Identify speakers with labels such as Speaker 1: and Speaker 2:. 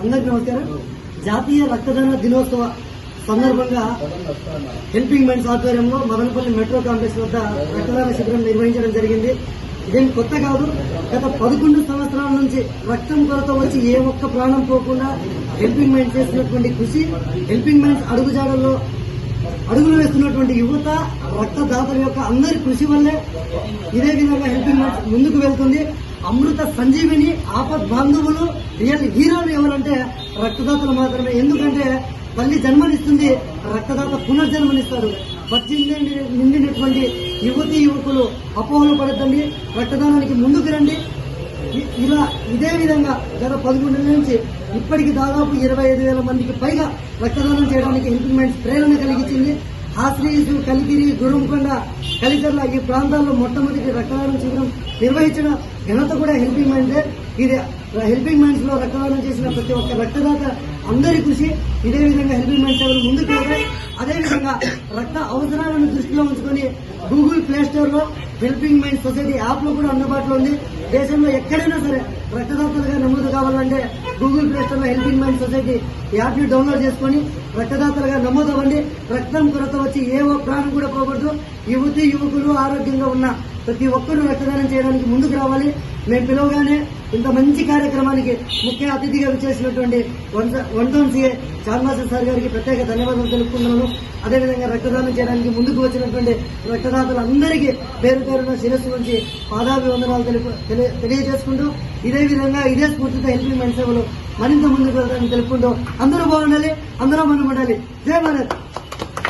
Speaker 1: అందరికీ నమస్కారం. జాతీయ రక్తదాన దినోత్సవ సందర్భంగా హెల్పింగ్ మైండ్స్ ఆధ్వర్యంలో మదనపల్లి మెట్రో కాంప్లెక్స్ వద్ద రక్తదాన శిబిరం నిర్వహించడం జరిగింది. ఇదేం కొత్త కాదు గత పదకొండు సంవత్సరాల నుంచి రక్తం కొరత వచ్చి ఏ ఒక్క ప్రాణం పోకుండా హెల్పింగ్ మైండ్స్ చేసినటువంటి కృషి హెల్పింగ్ మైండ్స్ అడుగుజాడల్లో అడుగులు వేస్తున్నటువంటి యువత రక్తదాతల యొక్క అందరి కృషి వల్లే ఇదే విధంగా హెల్పింగ్ ముందుకు వెళ్తుంది. అమృత సంజీవిని ఆపద్ బాంధవులు రియల్ హీరోలు ఎవరంటే రక్తదాతలు మాత్రమే. ఎందుకంటే తల్లి జన్మనిస్తుంది రక్తదాత పునర్జన్మనిస్తారు. పద్దెనిమిది నిండినటువంటి యువతి యువకులు అపోహలు పడద్దండి. రక్తదానానికి ముందుకు రండి. ఇలా ఇదే విధంగా గత పదకొండు నుంచి ఇప్పటికి దాదాపు ఇరవై ఐదు వేల మందికి పైగా రక్తదానం చేయడానికి హెల్పింగ్ ప్రేరణ కలిగించింది. హాస్రీసు కలిగిరి గురుంకొండ కలిచర్ల ఈ ప్రాంతాల్లో మొట్టమొదటి రక్తదానం శిబిరం నిర్వహించిన ఘనత కూడా హెల్పింగ్ మైండ్సే ఇది హెల్పింగ్ మైండ్స్లో రక్తదానం చేసిన ప్రతి ఒక్క రక్తదాత అందరి కృషి ఇదే విధంగా హెల్పింగ్ మైండ్స్ సేవలు ముందుకు వెళ్తాయి అదేవిధంగా రక్త అవసరాలను దృష్టిలో ఉంచుకొని గూగుల్ ప్లే స్టోర్లో హెల్పింగ్ మైండ్ సొసైటీ యాప్లో కూడా అందుబాటులో ఉంది. దేశంలో ఎక్కడైనా సరే రక్తదాతలుగా నమోదు కావాలంటే గూగుల్ ప్లే స్టోర్లో హెల్పింగ్ మైండ్ సొసైటీ యాప్ని డౌన్లోడ్ చేసుకొని రక్తదాతలుగా నమోదు అవ్వండి రక్తం కొరత వచ్చి ఏ ఒక్క ప్రాణం కూడా పోకూడదు. యువతి యువకులు ఆరోగ్యంగా ఉన్న ప్రతి ఒక్కరూ రక్తదానం చేయడానికి ముందుకు రావాలి. మేము పిలవగానే ఇంత మంచి కార్యక్రమానికి ముఖ్య అతిథిగా విచ్చేసినటువంటి వన్ టౌన్ సీఏ చార్మాసర్ సార్ గారికి ప్రత్యేక ధన్యవాదాలు తెలుపుకుంటున్నాను. అదేవిధంగా రక్తదానం చేయడానికి ముందుకు వచ్చినటువంటి రక్తదాతలందరికీ పేరు పేరున శిరస్సు నుంచి పాదాభివందనాలు తెలుపు తెలియ- తెలియజేసుకుంటూ ఇదే విధంగా ఇదే స్ఫూర్తితో హెల్పింగ్ మైండ్ సేవలు మరింత ముందుకు వెళ్ళడానికి తెలుపుకుంటూ అందరూ బాగుండాలి అందరూ మనం ఉండాలి జయ భారత్!